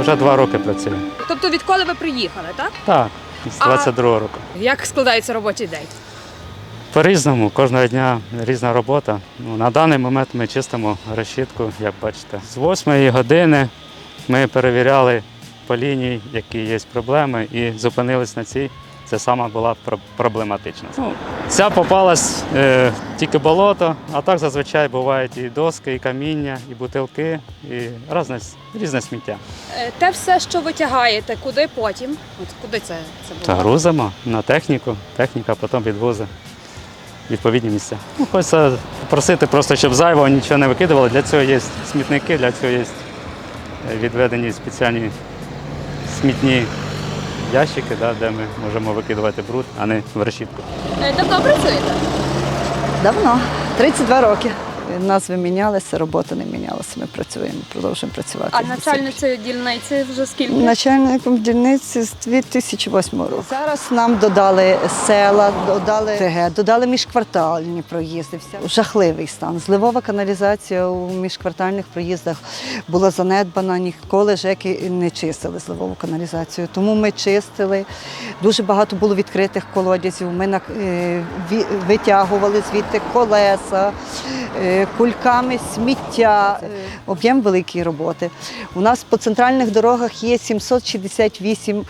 вже два роки працюю. Тобто відколи ви приїхали, так? Так, з А- 22 року. Як складається робочий день? По-різному, кожного дня різна робота. Ну, на даний момент ми чистимо решітку, як бачите. З 8 години ми перевіряли по лінії, які є проблеми, і зупинились на цій. Це сама була проблематична. Ну, ця попалась е, тільки болото, а так зазвичай бувають і доски, і каміння, і бутилки, і різне, різне сміття. Е, Те все, що ви тягаєте, куди потім? От куди це, це Та було? грузимо на техніку, техніка потім відвозить відповідні місця. Ну, хочеться попросити просто, щоб зайвого нічого не викидували. Для цього є смітники, для цього є е, відведені спеціальні смітні ящики, да, де ми можемо викидувати бруд, а не в решітку. Е, Давно працюєте? Давно, 32 роки. Назви мінялися, робота не мінялася. Ми працюємо, продовжуємо працювати. А начальницею дільниці вже скільки? Начальником дільниці з 2008 року. Зараз нам додали села, додали ТГ, додали міжквартальні проїзди. Вся жахливий стан. Зливова каналізація у міжквартальних проїздах була занедбана. Ніколи ЖЕКи не чистили зливову каналізацію. Тому ми чистили. Дуже багато було відкритих колодязів. Ми на- е, витягували звідти колеса. Е, Кульками сміття, Е, об'єм великої роботи. У нас по центральних дорогах є 768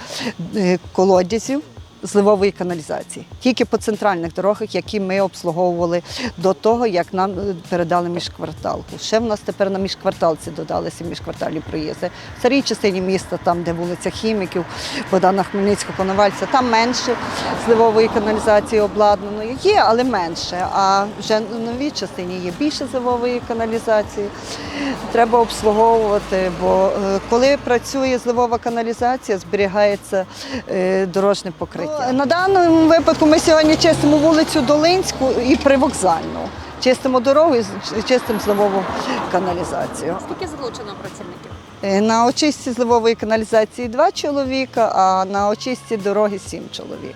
е, колодязів зливової каналізації. Тільки по центральних дорогах, які ми обслуговували до того, як нам передали міжкварталку. Ще в нас тепер на міжкварталці додалися міжквартальні проїзди. В старій частині міста, там, де вулиця Хіміків, Богдана Хмельницького, Коновальця, там менше зливової каналізації обладнано. Є, але менше. А вже в новій частині є більше зливової каналізації. Треба обслуговувати, бо е, коли працює зливова каналізація, зберігається е, дорожнє покриття. На даному випадку ми сьогодні чистимо вулицю Долинську і привокзальну. Чистимо дорогу і чистимо зливову каналізацію. Скільки залучено працівників? Е, На очистці зливової каналізації два чоловіка, а на очистці дороги сім чоловік.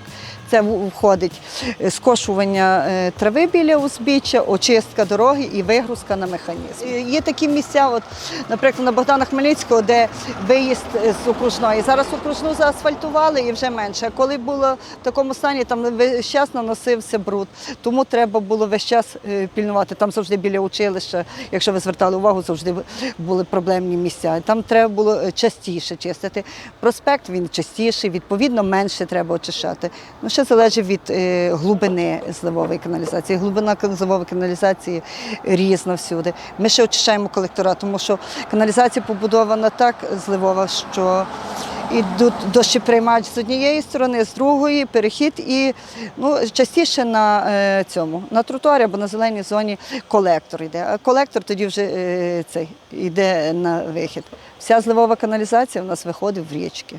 Це входить е, скошування е, трави біля узбіччя, очистка дороги і вигрузка на механізм. Е, Є такі місця, от, наприклад, на Богдана Хмельницького, де виїзд з окружної. Зараз окружну заасфальтували і вже менше. А коли було в такому стані, там весь час наносився бруд. Тому треба було весь час пільнувати. Там завжди біля училища, якщо ви звертали увагу, завжди були проблемні місця. Там треба було частіше чистити. Проспект він частіший, відповідно, менше треба очищати. Ще залежить від е, глибини зливової каналізації. Глибина зливової каналізації різна всюди. Ми ще очищаємо колектора, тому що каналізація побудована так зливова, що ідуть дощеприймач з однієї сторони, з другої перехід і ну, частіше на е, цьому, на тротуарі або на зеленій зоні колектор йде. А колектор тоді вже е, цей йде на вихід. Вся зливова каналізація у нас виходить в річки.